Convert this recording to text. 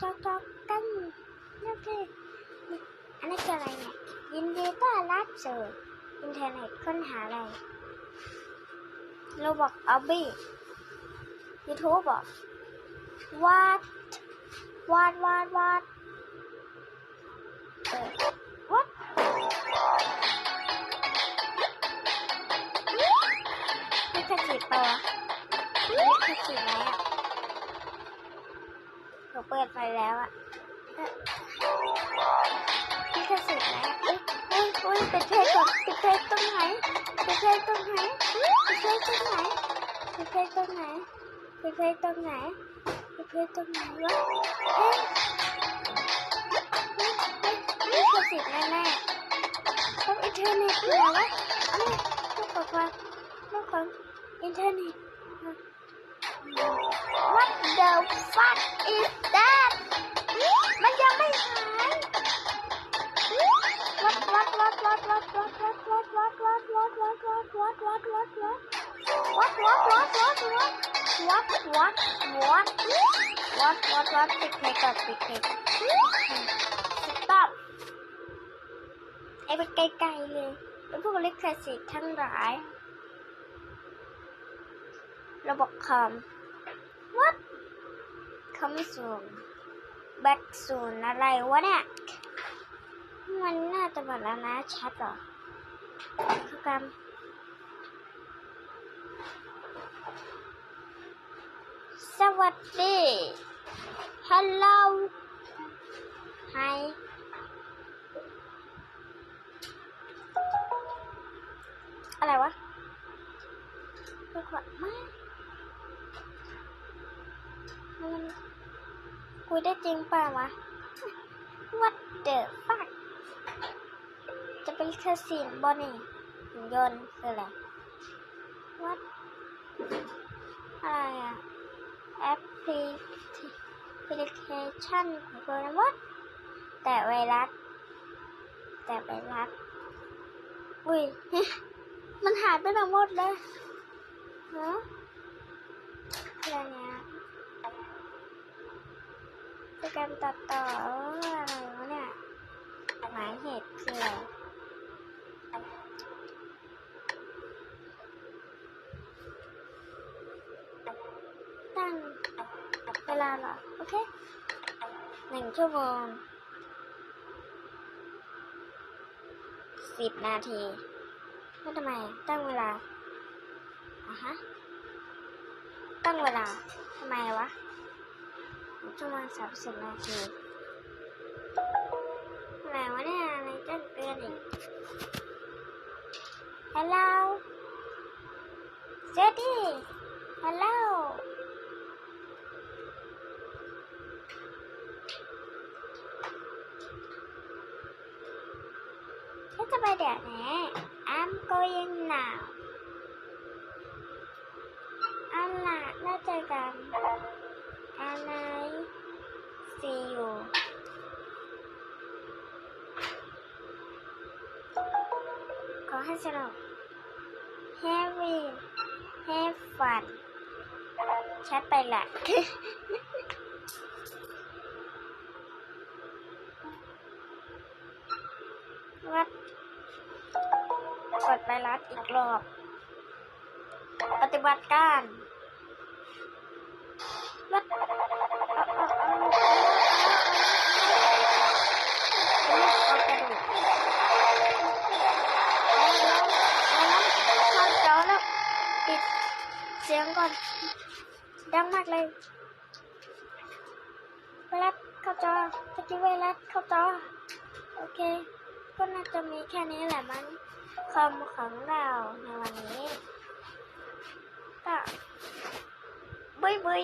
จอกจอกกันโอเคอันนี้คืออะไรเนี่ยยินดีต้อนรับสู่อินเทอร์เน็ตค้นหาอะไรเราบอกออบบี้ยูทูบบอกวาดวาดวาดวาดเออวัดนี่คือสีปะวะนี่คือสีไหนอะ เปิดไฟแล้วอะเอ๊ะนี่คือสีไหนอะเอ้ยเอ้ยเอ้ยปิดเพลงก่อนปิดเพลงตรงไหนปิดเพลงตรงไหนปิดเพลงตรงไหนปิดเพลงตรงไหนปิดเพลงตรงไหนปิดเพลงตรงไหนวะเฮ้ยเฮ้ยเฮ้ยนี่คือสีแน่ต้องอินเทอร์เน็ตอยู่ไหนวะนี่ต้องบอกว่าต้องขออินเทอร์เน็ต What the fuck is that มันยังไม่หายล็อกล็อกล็อกล็อกล็อกล็อกล็อกล็อกล็อกล็อกล็อกล็อกล็อกล็อกล็อกล็อกล็อกวัดวัดวัดวัดวัดวัดวัดวัดวัดวัดวัดปิดเมกอนปิดเมกอนสต็อปไอ้ไปไกลๆเลยเป็นพวกลิขสิทธิ์ทั้งหลายระบบคอม เขาไม่สูงแบ็กศูนย์อะไรวะเนี่ย มันน่าจะหมดแล้วนะชัดเหรอคือกรรสวัสดีฮัลโหลไฮอะไรวะไม่ขวดมากมัน คุยได้จริงเปล่าวะ What the fuck จะเป็นแค่สีนบอนี่หุ่นยนต์คืออะไร What อะไรอะแอปพลิเคชันของโปรแกรม What แต่ไวรัสแต่ไวรัสอุ้ย มันหายไปหมดเลยเนาะอะไรเนี่ย โปรแกรมตัดต่ออะไรวะเนี่ยหมายเหตุคืออะไรตั้งเวลาเหรอ โอเคหนึ่งชั่วโมงสิบนาทีแล้วทำไมตั้งเวลาอะฮะ ตั้งเวลาทำไมวะ 1,34cm മവനെ ആണിട്ട് എടുക്കുകയല്ലേ ഹലോ ചേട്ടി hello Thế các bạn đẹp nè. I'm going now. Anh là nó chơi cầm อะไร see you ขอให้สนุก Happy Have fun แชทไปละวัดกดไปรัดอีกรอบ ปฏิบัติการ เสียงก่อน ดังมากเลย ไวรัสเข้าจอตะกี้ไวรัสเข้าจอ โอเค ก็น่าจะมีแค่นี้แหละมันคอมของเราในวันนี้ ก็บุยบุย